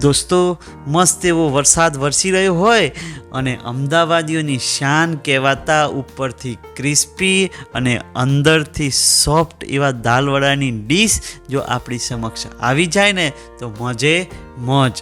દોસ્તો, મસ્ત એવો વરસાદ વરસી રહ્યો હોય અને અમદાવાદીઓની શાન કહેવાતા ઉપરથી ક્રિસ્પી અને અંદરથી સોફ્ટ એવા દાલવડાની ડીશ જો આપણી સમક્ષ આવી જાય ને, તો મજે મોજ.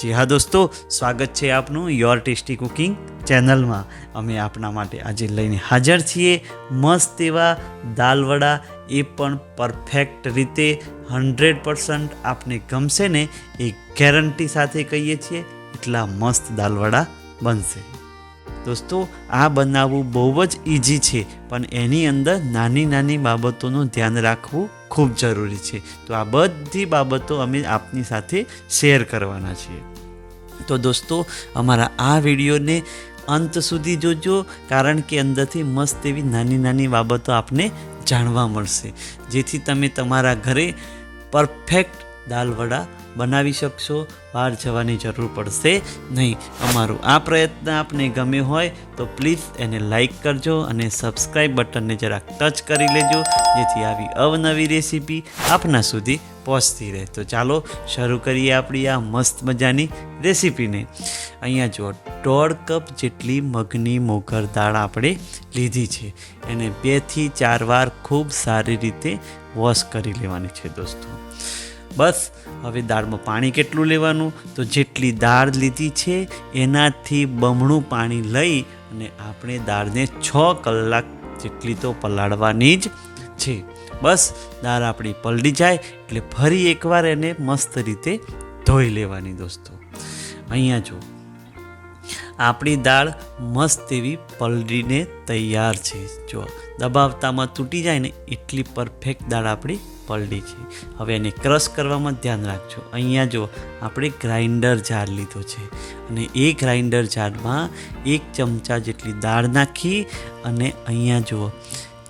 જી હા દોસ્તો, સ્વાગત છે આપનું યોર ટેસ્ટી કુકિંગ ચેનલમાં. અમે આપના માટે આજે લઈને હાજર છીએ મસ્ત એવા દાલવડા એ પણ પરફેક્ટ રીતે હંડ્રેડ પર્સન્ટ આપને ગમશે ને એ ગેરંટી સાથે કહીએ છીએ, એટલા મસ્ત દાલવડા બનશે. દોસ્તો, આ બનાવવું બહુ જ ઇઝી છે, પણ એની અંદર નાની નાની બાબતોનું ધ્યાન રાખવું ખૂબ જરૂરી છે. તો આ બધી બાબતો અમે આપની સાથે શેર કરવાના છીએ. તો દોસ્તો, અમારા આ વિડીયોને અંત સુધી જોજો, કારણ કે અંદરથી મસ્ત એવી નાની નાની બાબતો આપને જાણવા મળશે. જેથી તમે તમારા ઘરે પરફેક્ટ દાલ વડા બનાવી શકશો. બહાર જવાની જરૂર પડશે નહીં. અમારું આ પ્રયત્ન આપને ગમે હોય તો પ્લીઝ એને લાઈક કરજો અને સબસ્ક્રાઈબ બટનને જરાક ટચ કરી લેજો, જેથી આવી અવનવી રેસીપી આપના સુધી પહોંચતી રહે. તો ચાલો શરૂ કરીએ આપણી આ મસ્ત મજાની રેસીપીને. અહીંયા જો દોઢ કપ જેટલી મગની મોગર દાળ આપણે લીધી છે. એને બેથી ચાર વાર ખૂબ સારી રીતે વોશ કરી લેવાની છે દોસ્તો. બસ, હવે દાળમાં પાણી કેટલું લેવાનું? તો જેટલી દાળ લીધી છે, એનાથી બમણું પાણી લઈ અને આપણે દાળને છ કલાક જેટલી તો પલાળવાની જ છે. બસ, દાળ આપણી પલળી જાય એટલે ફરી એકવાર એને મસ્ત રીતે ધોઈ લેવાની દોસ્તો. અહીંયા જો આપણી દાળ મસ્ત એવી પલળીને તૈયાર છે. જો દબાવતામાં તૂટી જાય ને એટલી પરફેક્ટ દાળ આપણી પલડી છે. હવે એને ક્રશ કરવામાં ધ્યાન રાખજો. અહીંયા જો આપણે ગ્રાઇન્ડર જાર લીધો છે. અને એ ગ્રાઇન્ડર જારમાં એક ચમચા જેટલી દાળ નાખી અને અહીંયા જુઓ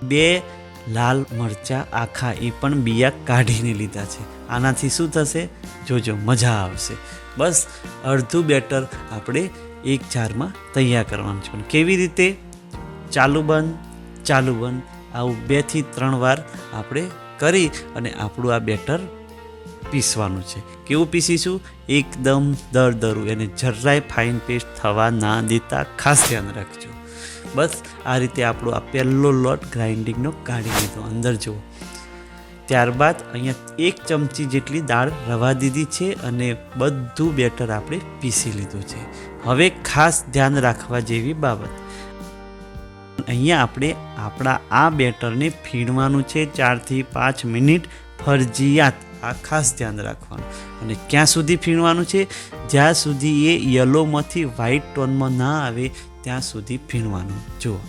બે લાલ મરચાં આખા એ પણ બિયા કાઢીને લીધા છે. આનાથી શું થશે? જોજો, મજા આવશે. બસ, અડધું બેટર આપણે એક જારમાં તૈયાર કરવાનું છે. કેવી રીતે? ચાલુ બંધ. ચાલુ બંધ આવું બેથી ત્રણ વાર આપણે કરી અને આપણું આ બેટર પીસવાનું છે. કેવું પીસીશું? એકદમ દરદરું. એને જરાય ફાઇન પેસ્ટ થવા ના દેતા. ખાસ ધ્યાન રાખજો. બસ આ રીતે આપણો આ પહેલો લોટ ગ્રાઇન્ડિંગનો કાઢી લીધો. અંદર જુઓ. ત્યારબાદ અહીંયા એક ચમચી જેટલી દાળ રવા દીધી છે અને બધું બેટર આપણે પીસી લીધું છે. હવે ખાસ ધ્યાન રાખવા જેવી બાબત. અહીંયા આપણે આપણા આ બેટરને ફીણવાનું છે ચારથી પાંચ મિનિટ ફરજિયાત. આ ખાસ ધ્યાન રાખવાનું. અને ક્યાં સુધી ફીણવાનું છે? જ્યાં સુધી એ યલોમાંથી વ્હાઇટ ટોનમાં ના આવે, ત્યાં સુધી ફીણવાનું. જુઓ,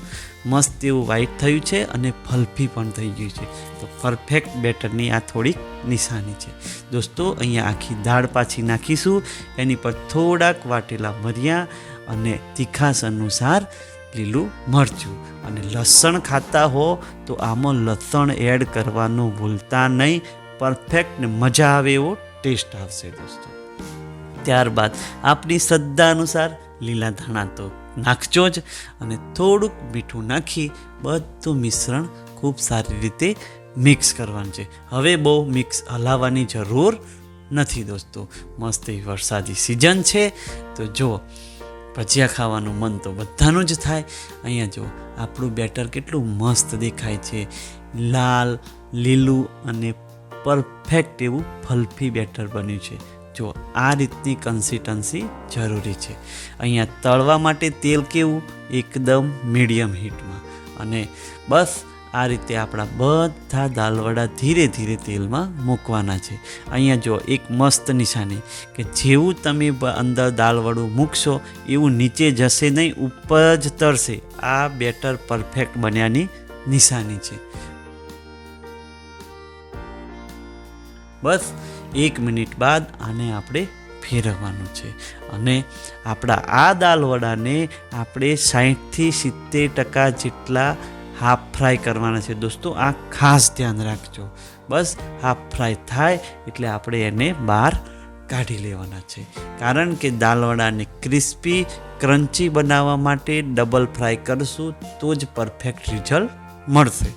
મસ્ત એવું વ્હાઇટ થયું છે અને ફલફી પણ થઈ ગયું છે. તો પરફેક્ટ બેટરની આ થોડીક નિશાની છે. દોસ્તો, અહીંયા આખી દાળ પાછી નાખીશું. એની પર થોડાક વાટેલા મરિયા અને તીખાસ અનુસાર લીલું મરચું. અને લસણ ખાતા હો તો આમાં લસણ એડ કરવાનું ભૂલતા નહીં. પરફેક્ટ ને મજા આવે એવો ટેસ્ટ આવશે દોસ્તો. ત્યારબાદ આપની શ્રદ્ધા અનુસાર લીલા ધાણા તો નાખજો જ અને થોડુંક મીઠું નાખી બધું મિશ્રણ ખૂબ સારી રીતે મિક્સ કરવાનું છે. હવે બહુ મિક્સ હલાવવાની જરૂર નથી દોસ્તો. મસ્ત વરસાદી સિઝન છે. તો જો ભજીયા ખાવાનું મન તો બધાનું જ થાય. અહીંયા જો, આપણું બેટર કેટલું મસ્ત દેખાય છે. લાલ, લીલું અને પરફેક્ટ એવું ફલ્ફી બેટર બન્યું છે. જો, આ રીતની કન્સિસ્ટન્સી જરૂરી છે. અહીંયા તળવા માટે તેલ કેવું? એકદમ મીડિયમ હીટમાં અને બસ આ રીતે આપણા બધા દાલવડા ધીરે ધીરે તેલમાં મૂકવાના છે. અહીંયા જો એક મસ્ત નિશાની કે જેવું તમે અંદર દાલવડું મૂકશો, એવું નીચે જશે નહીં, ઉપર જ તરશે. આ બેટર પરફેક્ટ બન્યાની નિશાની છે. બસ એક મિનિટ બાદ આને આપણે ફેરવવાનું છે. અને આપણા આ દાલવડાને આપણે સાહીઠથી સિત્તેર ટકા જેટલા હાફ ફ્રાય કરવાના છે. દોસ્તો, આ ખાસ ધ્યાન રાખજો. બસ, હાફ ફ્રાય થાય એટલે આપણે એને બહાર કાઢી લેવાના છે. કારણ કે દાલવડાને ક્રિસ્પી, ક્રન્ચી બનાવવા માટે ડબલ ફ્રાય કરશું તો જ પરફેક્ટ રિઝલ્ટ મળશે.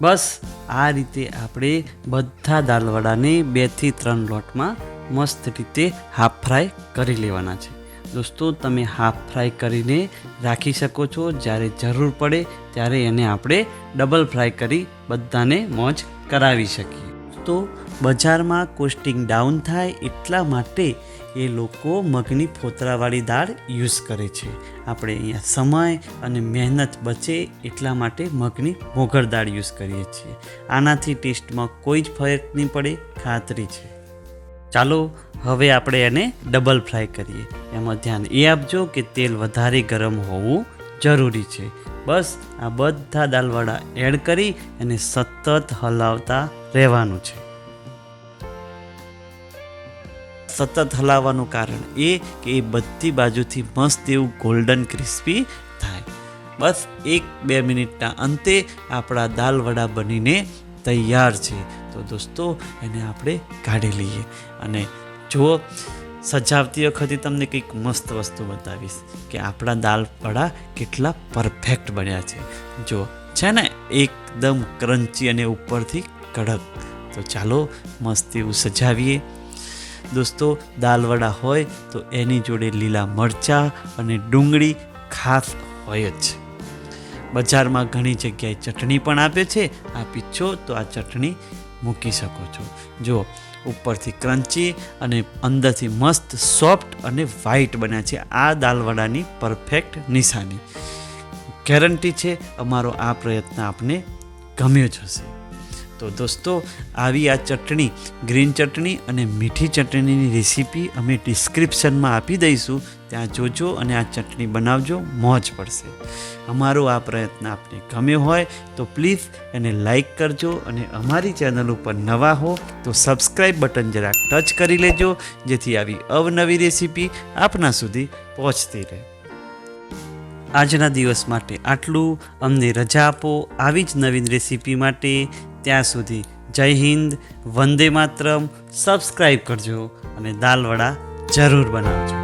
બસ, આ રીતે આપણે બધા દાલવડાને બેથી ત્રણ લોટમાં મસ્ત રીતે હાફ ફ્રાય કરી લેવાના છે. દોસ્તો, તમે હાફ ફ્રાય કરીને રાખી શકો છો. જ્યારે જરૂર પડે ત્યારે એને આપણે ડબલ ફ્રાય કરી બધાને મોજ કરાવી શકીએ. તો બજારમાં કોસ્ટિંગ ડાઉન થાય એટલા માટે એ લોકો મગની ફોતરાવાળી દાળ યુઝ કરે છે. આપણે અહીંયા સમય અને મહેનત બચે એટલા માટે મગની મોગર દાળ યુઝ કરીએ છીએ. આનાથી ટેસ્ટમાં કોઈ જ ફરક નહીં પડે, ખાતરી છે. ચાલો હવે આપણે એને ડબલ ફ્રાય કરીએ. એમાં ધ્યાન, એ આપજો કે તેલ વધારે ગરમ હોવું જરૂરી છે. બસ, આ બધા દાલવડા એડ કરી અને સતત હલાવતા રહેવાનું છે. સતત હલાવવાનું કારણ એ કે એ બધી બાજુથી મસ્ત એવું ગોલ્ડન ક્રિસ્પી થાય. બસ, એક બે મિનિટના અંતે આપણા દાલ વડા બનીને તૈયાર છે. તો દોસ્તો, એને આપણે કાઢી લઈએ. અને જો સજાવતી વખતે તમને કંઈક મસ્ત વસ્તુ બતાવીશ કે આપણા દાલ વડા કેટલા પરફેક્ટ બન્યા છે. જો છે ને, એકદમ ક્રન્ચી અને ઉપરથી કડક. તો ચાલો, મસ્ત એવું સજાવીએ. દોસ્તો દાલવડા હોય તો એની જોડે લીલા મરચાં અને ડુંગળી ખાસ હોય જ. બજારમાં ઘણી જગ્યાએ ચટણી પણ આપે છે. આપી છો તો આ ચટણી મૂકી શકો છો. જો ઉપરથી ક્રન્ચી અને અંદરથી મસ્ત, સોફ્ટ અને વ્હાઈટ બન્યા છે આ દાલવડાની પરફેક્ટ નિશાની. ગેરંટી છે, અમારો આ પ્રયત્ન આપને ગમ્યો જ હશે. તો દોસ્તો, આવી આ ચટણી, ગ્રીન ચટણી અને મીઠી ચટણીની રેસીપી અમે ડિસ્ક્રિપ્શનમાં આપી દઈશું. ત્યાં જોજો અને આ ચટણી બનાવજો, મોજ પડશે. અમારો આ પ્રયત્ન આપને ગમ્યો હોય તો પ્લીઝ એને લાઇક કરજો અને અમારી ચેનલ ઉપર નવા હો તો સબસ્ક્રાઈબ બટન જરાક ટચ કરી લેજો, જેથી આવી અવનવી રેસીપી આપના સુધી પહોંચતી રહે. આજના દિવસ માટે આટલું. અમને રજા આપો. આવી જ નવીન રેસીપી માટે ત્યાં સુધી જય હિન્દ વંદે માતરમ. સબસ્ક્રાઈબ કરજો અને દાલવડા જરૂર બનાવજો.